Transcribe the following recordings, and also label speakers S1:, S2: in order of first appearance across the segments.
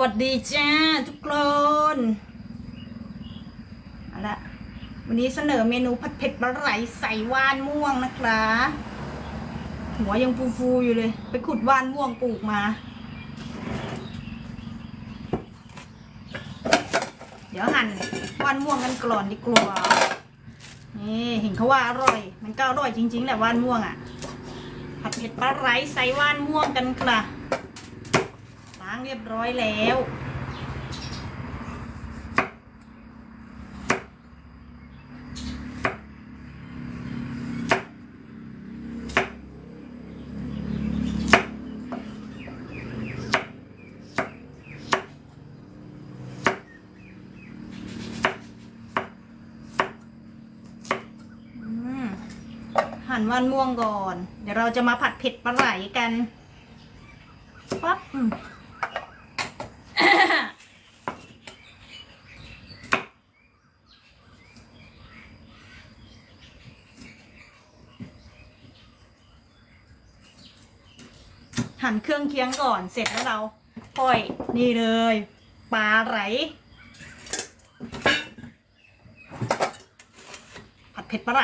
S1: วัสดีจ้าทุกคนเอาละวันนี้เสนอเมนูผัดเผ็ดปลาไหลใส่ว่านม่วงนะครับหัวยังฟูๆอยู่เลย ไปขุดว่านม่วงปลูกมา เดี๋ยวหั่นว่านม่วงกันก่อนดีกว่านี่เห็นเขาว่าอร่อย มันก็อร่อยจริงๆแหละว่านม่วงอะผัดเผ็ดปลาไหลใส่ว่านม่วงกันครับ เรียบร้อยแล้วอืมหั่นว่านม่วงก่อน เดี๋ยวเราจะมาผัดเผ็ดปลาไหลกันปั๊บอืม หั่ นเครื่องเคียงก่อนเสร็จแล้วเราค่อยนี่เลยปลาไหลผัดเผ็ดปลาไหล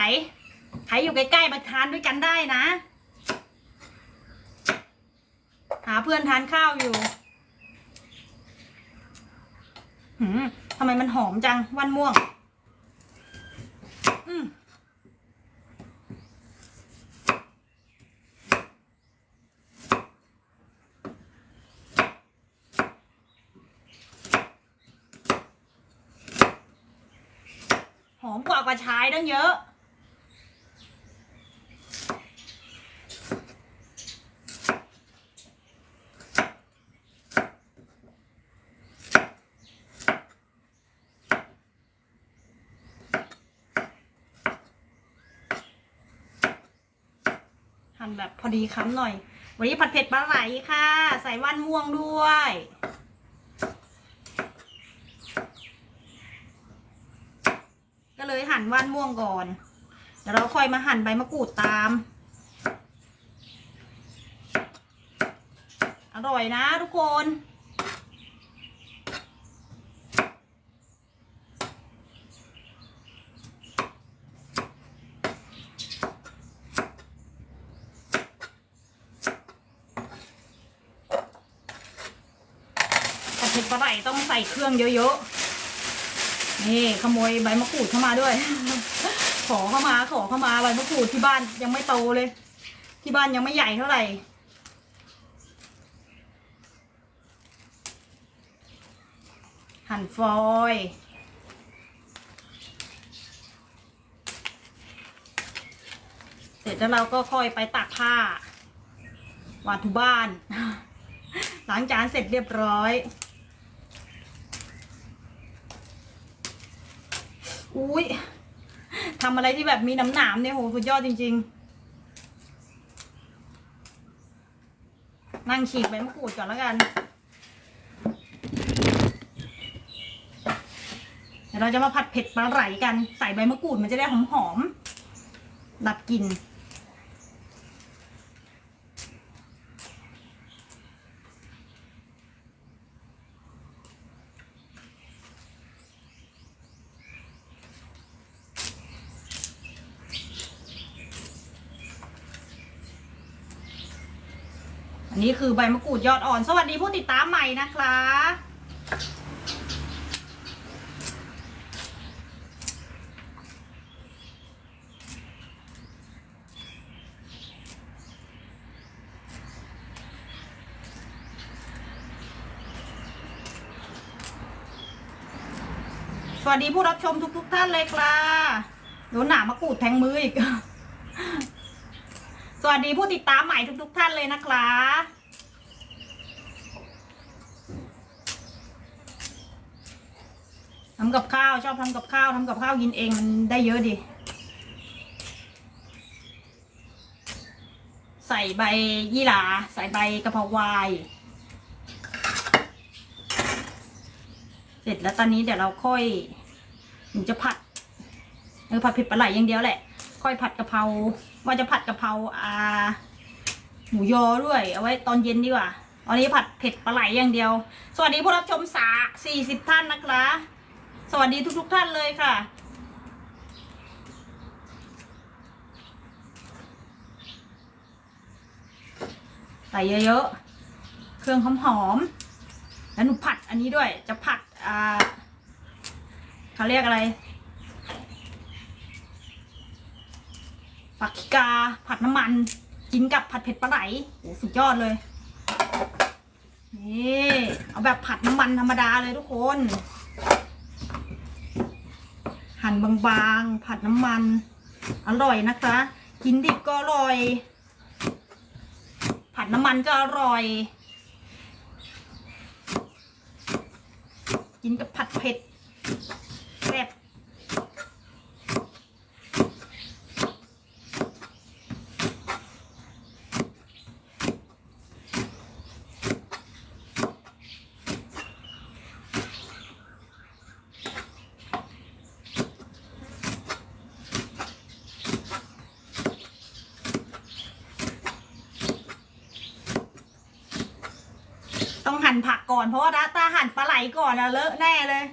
S1: ใครอยู่ใกล้ๆมาทานด้วยกันได้นะ หาเพื่อนทานข้าวอยู่หืมทำไมมันหอมจังวันม่วง หอมกว่ากระชายตั้งเยอะหั่นแบบพอดีคำหน่อย วันนี้ผัดเผ็ดปลาไหลค่ะ ใส่ว่านม่วงด้วย ก็เลยหั่น ว่านม่วงก่อน เดี๋ยวเราค่อยมาหั่นใบมะกรูดตาม อร่อยนะทุกคนเผ็ดปลาไหลต้องใส่เครื่องเยอะๆ นี่ขโมยใบมะกรูดเข้ามาด้วย ขอเข้ามาขอเข้ามาใบมะกรูดที่บ้านยังไม่โตเลย ที่บ้านยังไม่ใหญ่เท่าไหร่หั่นฟอยเสร็จแล้วเราก็ค่อยไปตากผ้าวาดทุบ้านล้างจานเสร็จเรียบร้อย อุ้ยทำอะไรที่แบบมีน้ำหนามเนี่ยโหสุดยอดจริง ๆ นั่งฉีกใบมะกรูดก่อนแล้วกัน เดี๋ยวเราจะมาผัดเผ็ดปลาไหลกัน ใส่ใบมะกรูดมันจะได้หอมๆดับกลิ่น คือใบมะกรูดยอดอ่อน สวัสดีผู้ติดตามใหม่นะคะ สวัสดีผู้รับชมทุกๆท่านเลยค่ะโดนหนามะกรูดแทงมืออีกสวัสดีผู้ติดตามใหม่ทุกๆท่านเลยนะคะ ทำกับข้าวชอบทำกับข้าวทำกับข้าวกินเองมันได้เยอะดิ ใส่ใบยี่หร่าใส่ใบกะเพราวาย เสร็จแล้วตอนนี้เดี๋ยวเราค่อยหนูจะผัดเออผัดเผ็ดปลาไหลอย่างเดียวแหละ ค่อยผัดกะเพราว่าจะผัดกะเพราอ่าหมูยอด้วยเอาไว้ตอนเย็นดีกว่าตวันนี้ผัดเผ็ดปลาไหลอย่างเดียว สวัสดีผู้รับชมสาสี่สิบท่านนะคะ สวัสดีทุกๆท่านเลยค่ะ ใส่เยอะๆ เครื่องหอมๆ แล้วหนูผัดอันนี้ด้วย จะผัดอ่าเขาเรียกอะไร ผักกา ผัดน้ำมัน กินกับผัดเผ็ดปลาไหลโอ้สุดยอดเลย นี่ เอาแบบผัดน้ำมันธรรมดาเลยทุกคน หั่นบางๆ ผัดน้ำมัน อร่อยนะคะ กินดิบก็อร่อย ผัดน้ำมันก็อร่อย กินกับผัดเผ็ด ต้องหั่นผักก่อนเพราะว่าถ้าหั่นปลาไหลก่อนอะเลอะแน่เลย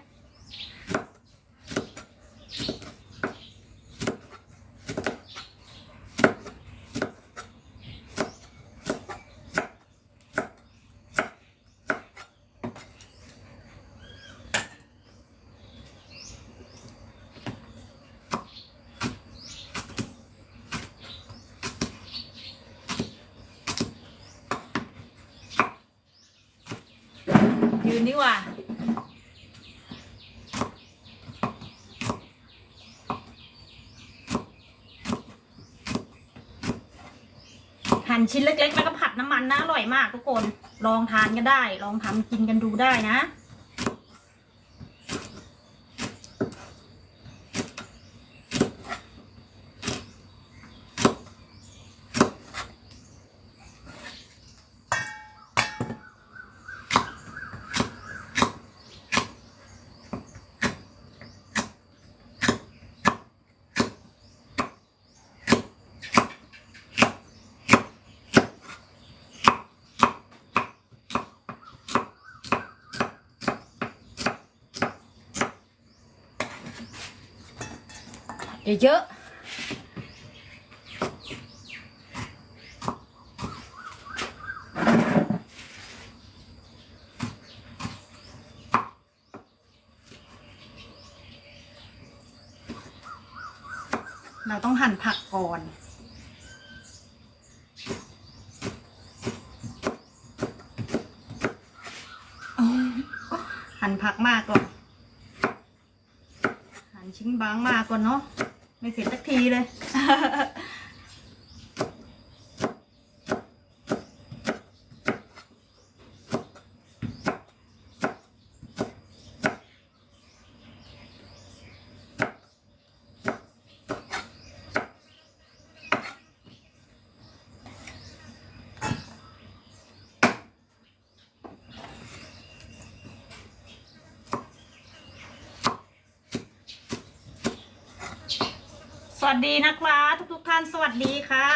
S1: ชิ้นเล็กๆ แล้วก็ผัดน้ำมันนะอร่อยมากทุกคน ลองทานกันได้ ลองทำกินกันดูได้นะ เยอะเราต้องหั่นผักก่อนหั่นผักมากก่อนหั่นชิ้นบางมากก่อนเนาะ ไม่เสร็จสักทีเลย สวัสดีนะครับทุกๆท่านสวัสดีค่ะ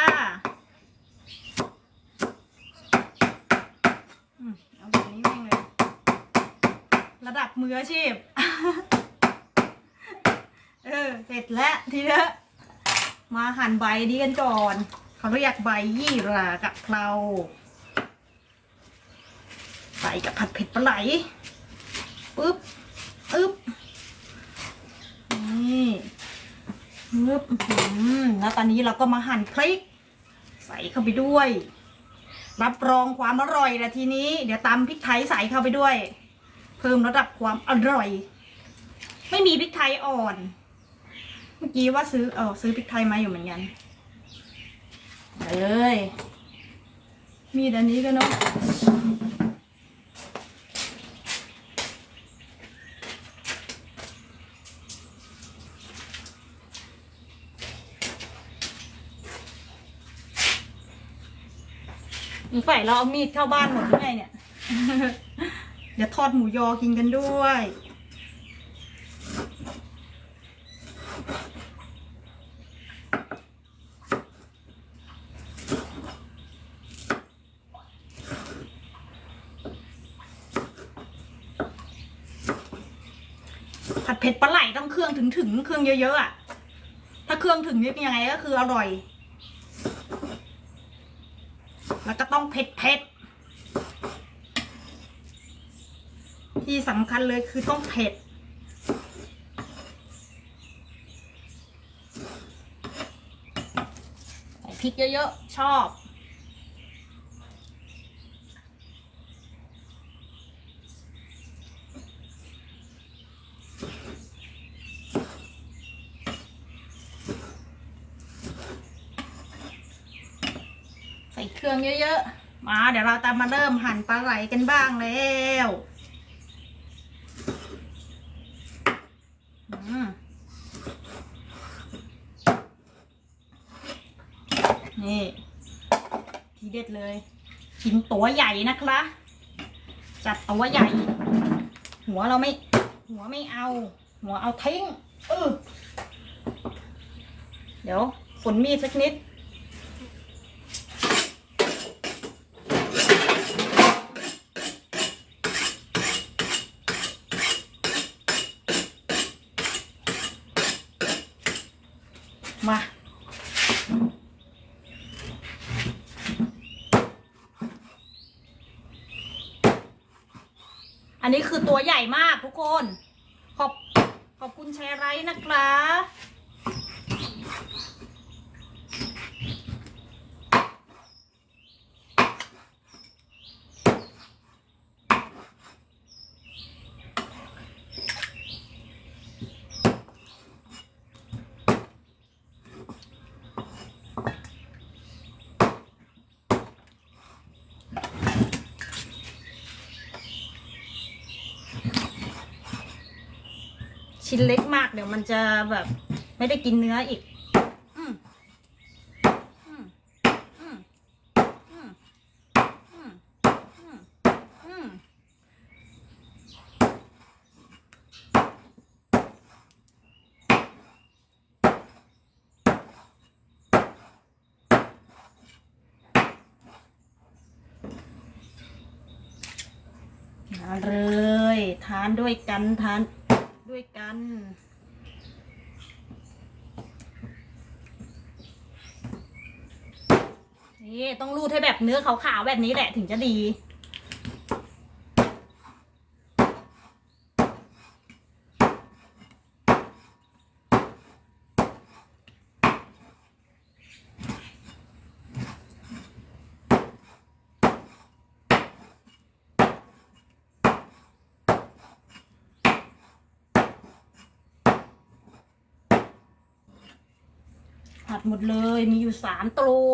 S1: เอาแบบนี้แม่งเลยระดับมืออาชีพ เออ เสร็จแล้วทีเนี้มาหั่นใบนี้กันก่อน เขาเรียกใบยี่หรากับเพราใส่กับผัดเผ็ดปลาไหลปึ๊บปึ๊บ นี่ แล้วตอนนี้เราก็มาหั่นพริก ใส่เข้าไปด้วย รับรองความอร่อยละทีนี้ เดี๋ยวตำพริกไทยใส่เข้าไปด้วย เพิ่มระดับความอร่อย ไม่มีพริกไทยอ่อน เมื่อกี้ว่าซื้อเออซื้อพริกไทยมาอยู่เหมือนกันเลยมีดอันนี้กันเนาะ งส่เราเอามีดเข้าบ้านหมดหรือไงเนี่ย เดี๋ยวทอดหมูยอกินกันด้วย ผัดเผ็ดปลาไหลต้องเครื่องถึงถึงเครื่องเยอะๆอะ ถ้าเครื่องถึงนี่เป็นยังไงก็คืออร่อย ต้องเผ็ดเผ็ดที่สำคัญเลยคือต้องเผ็ด ใส่พริกเยอะๆ ชอบ ใส่เครื่องเยอะๆ มาเดี๋ยวเราจะมมาเริ่มหั่นปลาไหลกันบ้างแล้วนี่ ทีเด็ดเลยชิ้นตัวใหญ่นะคะจัดตัวใหญ่ หัวเราไม่ หัวไม่เอา หัวเอาทิ้งเออเดี๋ยวฝนมีดสักนิด มา อันนี้คือ ตัวใหญ่มากทุกคน ขอบขอบคุณแชร์ไรต์นะคะ ชิ้นเล็กมากเดี๋ยวมันจะแบบ ไม่ได้กินเนื้ออีกอืมอืมอืมอืมอืมอืมอืมมาเลยทานด้วยกันทาน ด้วยกัน นี่ ต้องรูดให้แบบเนื้อขาวๆแบบนี้แหละถึงจะดี ผัดหมดเลยมีอยู่สามตัว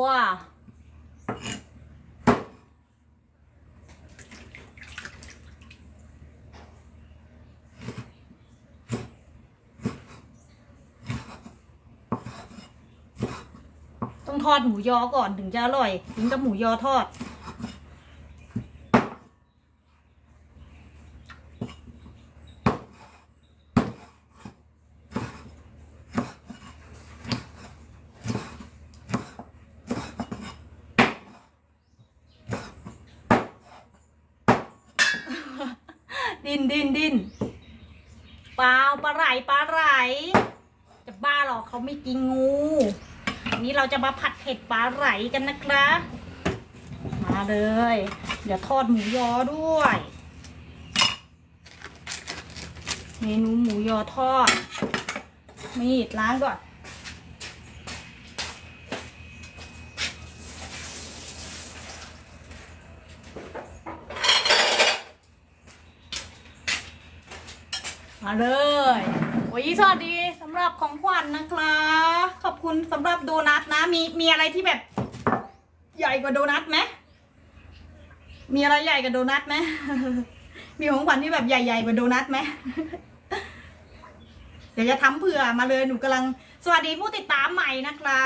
S1: ต้องทอดหมูยอก่อนถึงจะอร่อยถึงกับหมูยอทอดนดินดินเปล่าปลาไหลปลาไหล จะบ้าหรอ เขาไม่กินงูอันนี้เราจะมาผัดเผ็ดปลาไหลกันนะครับ มาเลย เดี๋ยวทอดหมูยอด้วย เมนูหมูยอทอด มีดล้างก่อน มาเลยโอ้สวัสดีสำหรับของขวัญนะคะ ขอบคุณสำหรับโดนัทนะ มีมีอะไรที่แบบ ใหญ่กว่าโดนัทไหมมีอะไรใหญ่กว่าโดนัทไหมมีของขวัญที่แบบใหญ่ๆกว่าโดนัทไหมเดี๋ยวจะทำเผื่อมาเลยหนูกำลัง สวัสดีผู้ติดตามใหม่นะคะ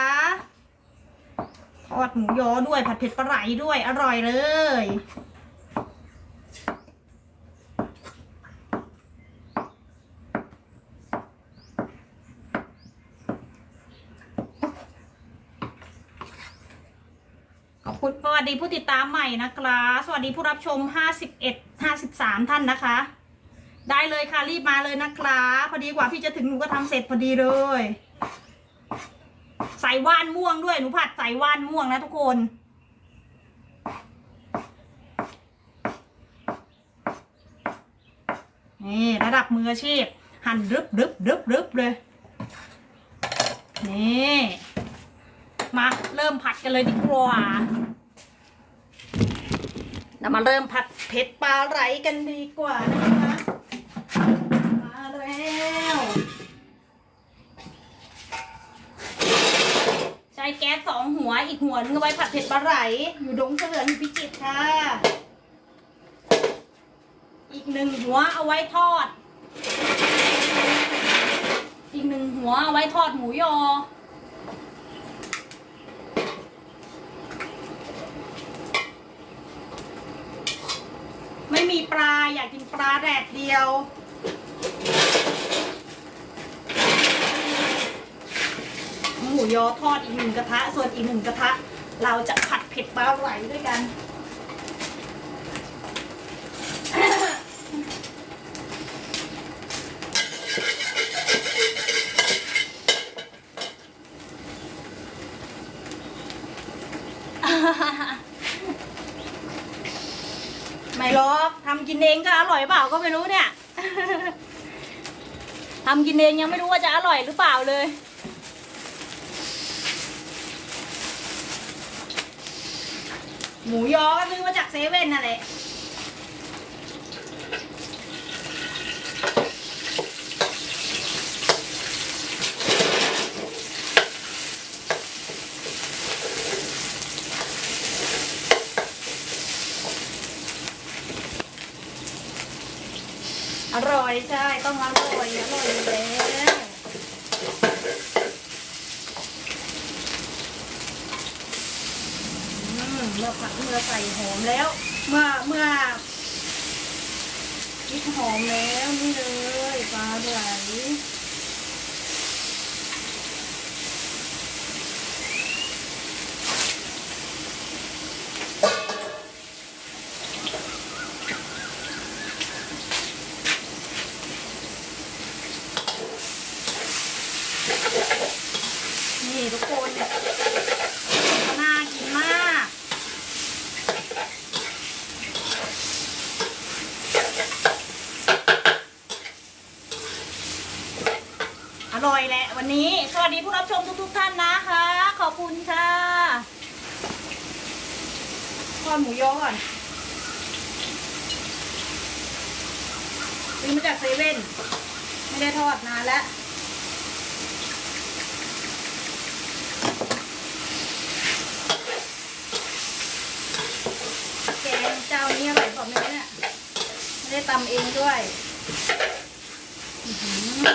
S1: ทอดหมูยอด้วยผัดเผ็ดปลาไหลด้วยอร่อยเลย ขอบคุณส วัสดีผู้ติดตามใหม่นะคะสวัสดีผู้รับชม 51 53 ท่านนะคะ ได้เลยค่ะรีบมาเลยนะครับพอดีกว่าพี่จะถึงหนูก็ทำเสร็จพอดีเลย ใส่ว่านม่วงด้วยหนูผัดใส่ว่านม่วงนะทุกคนนี่ระดับมืออาชีพ หั่นรึบรึบรึบรึบเลย นี่ มาเริ่มผัดกันเลยดีกว่า เรามาเริ่มผัดเผ็ดปลาไหลกันดีกว่านะคะมาแล้วใช้แก๊สสองหัวอีกหัวนึงเอาไว้ผัดเผ็ดปลาไหลอยู่ดงเฉลิมอยู่พิจิตรค่ะ อีกหนึ่งหัวเอาไว้ทอด อีกหนึ่งหัวเอาไว้ทอดหมูยอ มีปลาอยากกินปลาแดดเดียว หมูยอทอดอีกหนึ่งกระทะ ส่วนอีกหนึ่งกระทะ เราจะผัดเผ็ดปลาไหลด้วยกัน ไม่หรอกทำกินเองก็อร่อยเปล่าก็ไม่รู้เนี่ย ทำกินเองยังไม่รู้ว่าจะอร่อยหรือเปล่าเลย หมูยอก็ซื้อมาจากเซเว่นนั่นแหละ อร่อยใช่ ต้องอร่อยอร่อยอยู่แล้วอืมเมื่อผักเมื่อใส่หอมแล้ว เมื่อเมื่อพริกหอมแล้วนี่เลยปลาไหลนี่ทุกคนน่ากินมาก อร่อยแหละวันนี้ สวัสดีผู้รับชมทุกๆท่านนะคะ ขอบคุณค่ะ ทอดหมูยอก่อนซื้อมาจากเซเว่นไม่ได้ทอดนานแล้วแกงเจ้านี้อร่อยกว่าไหมเนี่ยไม่ได้ตำเองด้วยอื้อหือ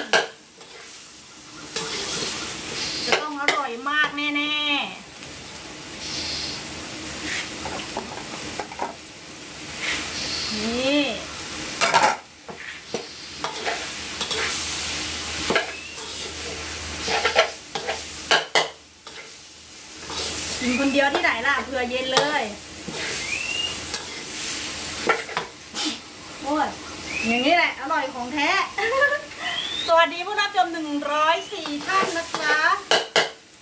S1: จะต้องอร่อยมากแน่ๆ นี่กินคนเดียวที่ไหนล่ะเผื่อเย็นเลยโอ้ยอย่างนี้แหละ อร่อยของแท้ สวัสดีผู้รับชม104 ท่านนะคะ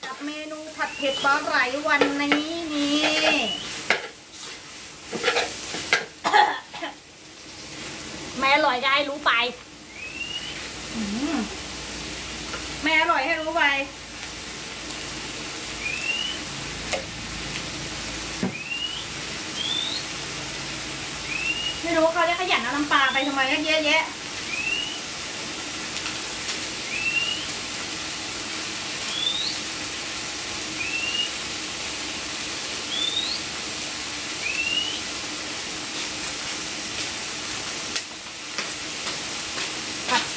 S1: กับเมนูผัดเผ็ดปลาไหลวันนี้นี่ แม่ อร่อยก็ให้รู้ไปมแม่อร่อยให้รู้ไป ไม่รู้ว่าเขาจะขยันเอาน้ำปลาไปทำไมก็เยอะแยะ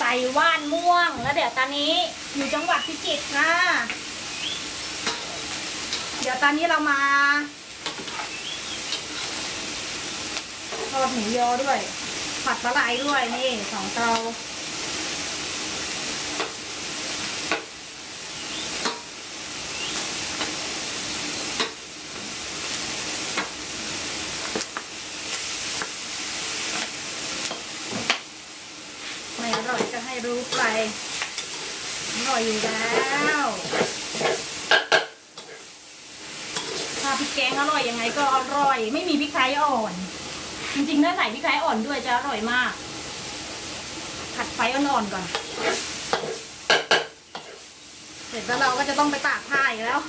S1: ส่ว่านม่วงแล้วเดี๋ยวตอนนี้อยู่จังหวัดพิจิตรนะ เดี๋ยวตอนนี้เรามาทอดหมูยอด้วย ผัดปลาไหลด้วยนี่สองเตา ดูไป อร่อยอยู่แล้วถ้าพริกแกงอร่อยยังไงก็อร่อย ไม่มีพริกไทยอ่อน จริงๆถ้าใส่พริกไทยอ่อนด้วยจะอร่อยมาก ผัดไฟอ่อนๆก่อน เสร็จแล้วเราก็จะต้องไปตากผ้าอีกแล้ว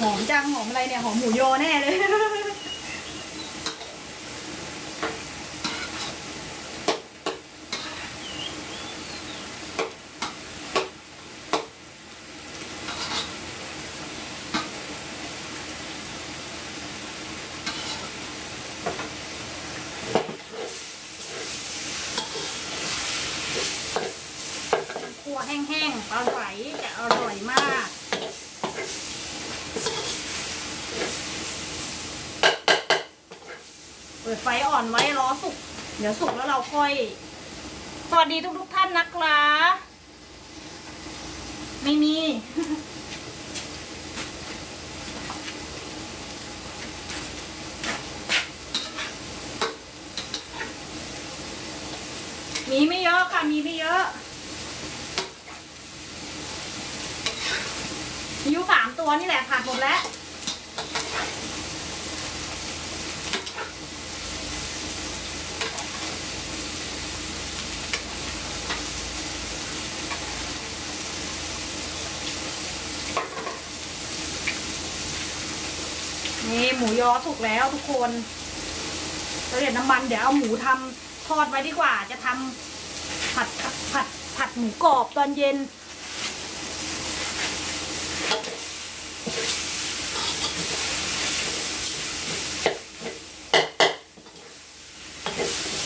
S1: หอมจังหอมอะไรเนี่ยหอมหมูยอแน่เลย คั่วแห้งๆปลาไหลจะอร่อยมาก เปิดไฟอ่อนไว้รอสุก เดี๋ยวสุกแล้วเราค่อย สวัสดีทุกๆท่านนะคะบ ไม่มี มีไม่เยอะค่ะ มีไม่เยอะ มีอยู่สามตัวนี่แหละผัดหมดแล้ว นี่ หมูยอสุกแล้วทุกคนเราเด็ดน้ำมันเดี๋ยวเอาหมูทำทอดไว้ดีกว่า จะทำผัดผัดผัดหมูกรอบตอนเย็น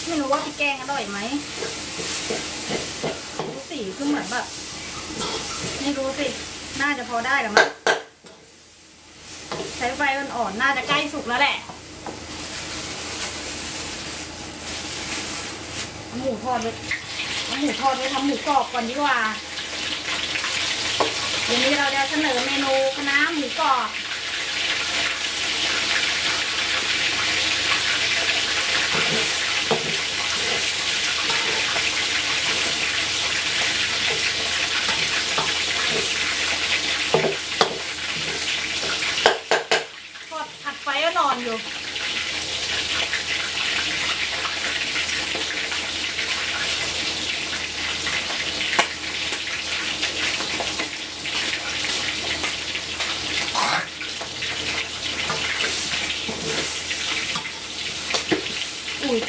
S1: ไม่รู้ว่าพี่แกงอร่อยไหมสีคือเหมือนแบบไม่รู้สิ น่าจะพอได้หรือมั้ง ช้ไฟอ่อนๆน่าจะใกล้สุกแล้วแหละ หมูทอดไว้เอาหมูทอดไปทำหมูกรอบก่อนดีกว่าเดี๋ยวนี้เราจะเสนอเมนูคณะหมูกรอบ ทอดผัดไฟก็นอนอยู่ อุ้ย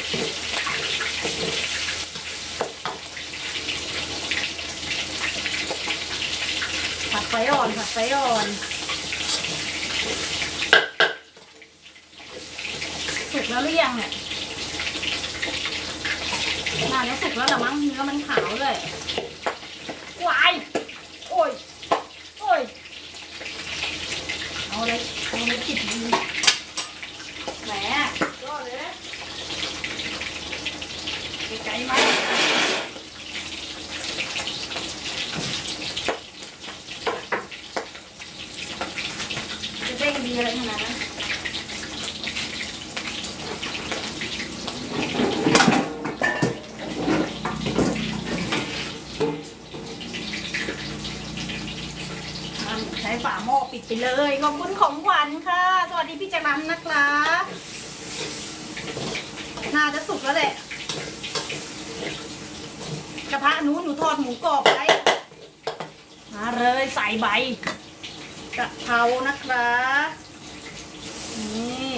S1: ผัดไฟอ่อน ผัดไฟอ่อน สุกแล้วหรือยังเนี่ย น่าจะสุกแล้วละมั้งเนื้อมันขาวเลยวายโอ้ยโอ้ยเอาเลยเอาเลยจิบดีแหมรอดเลยนะไกลๆไหมจะเด้งดีอะไรขนาดนั้น ใช้ฝาหม้อปิดไปเลย ขอบคุณของขวัญค่ะ สวัสดีพี่จักรนันนะคะน่าจะสุกแล้วแหละ กระทะหนูหนูทอดหมูกรอบไว้มาเลยใส่ใบกะเพรานะคะนี่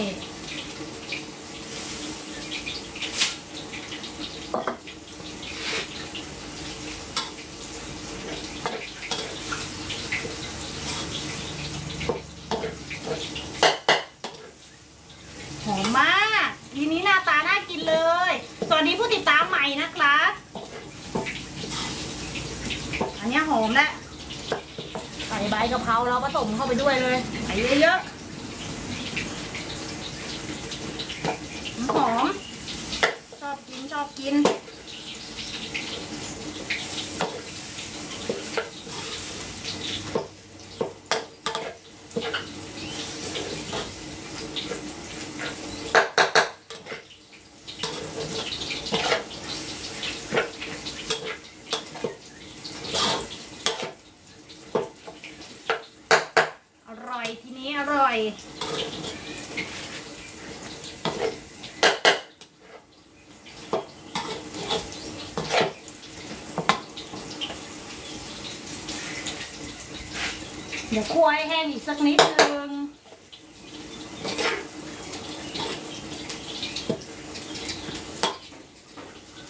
S1: หอมมากทีนี้หน้าตาน่ากินเลย สวัสดีผู้ติดตามใหม่นะครับ อันเนี้ยหอมแล้วใส่ใบกะเพราเราผสมเข้าไป ด้วยเลย ใส่เยอะๆหอม ชอบกินชอบกิน น เดี๋ยวคั่วให้แห้งอีกสักนิดนึง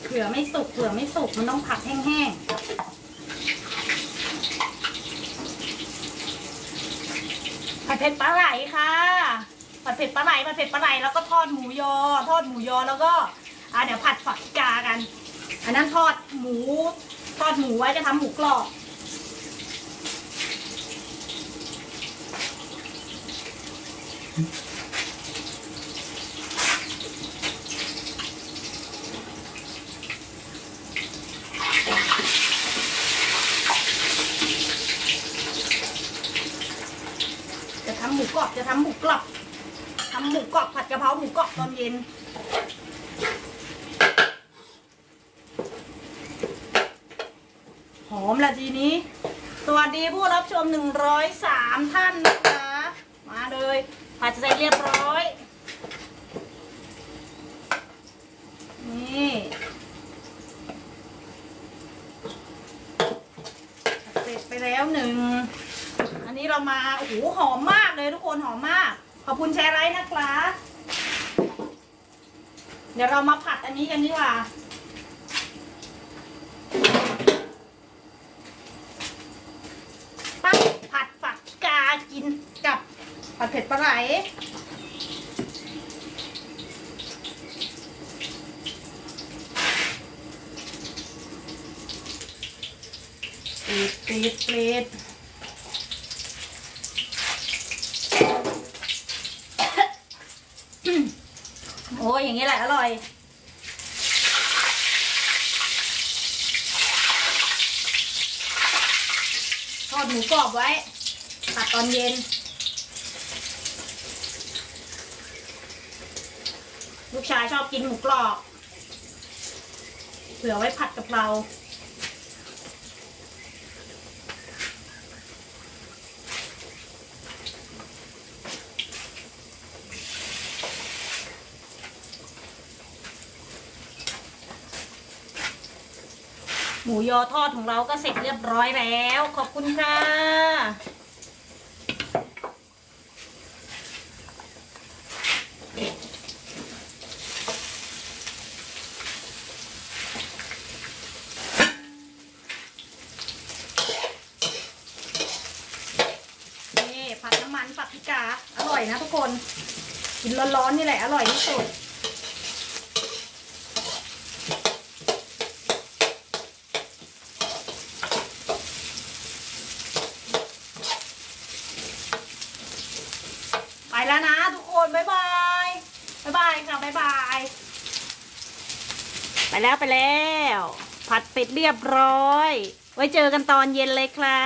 S1: เผื่อไม่สุกเผื่อไม่สุกมันต้องผัดแห้งๆ เผ็ดปลาไหลค่ะ ผัดเผ็ดปลาไหลผัดเผ็ดปลาไหลแล้วก็ทอดหมูยอ ทอดหมูยอแล้วก็อ่าเดี๋ยวผัดฝักกากัน อันนั้นทอดหมู ทอดหมูไว้จะทำหมูกรอบ จะทำหมู กรอบจะทำหมูกรอบทำหมูกรอบผัดกะเพราหมูกรอบตอนเย็น หอมละทีนี้ สวัสดีผู้รับชม 103 ท่านนะคะ มาเลย ผัดเสร็จเรียบร้อย นี่ผัดเสร็จไปแล้วหนึ่ง อันนี้เรามา โอ้โห หอมมากเลยทุกคน หอมมาก ข อบคุณแชร์ไลค์นะคะเดี๋ยวเรามาผัดอันนี้กันดีกว่า ปั้นผัดฝักกากินกับผัดเผ็ดปลาไหลปิดปิดปิดโอ้ย อยทอดหมูกรอบไว้ผัดตอนเย็น ลูกชายชอบกินหมูกรอบเผื่อไว้ผัดกับเรา หมูยอทอดของเราก็เสร็จเรียบร้อยแล้ว ขอบคุณค่ะ นี่ผัดน้ำมันผัดพริกกา อร่อยนะทุกคน กินร้อนๆนี่แหละ อร่อยที่สุด ไปแล้วนะทุกคน บ๊ายบาย บ๊ายบายค่ะ บ๊ายบาย ไปแล้วไปแล้ว ผัดเป็ดเรียบร้อย ไว้เจอกันตอนเย็นเลยค่ะ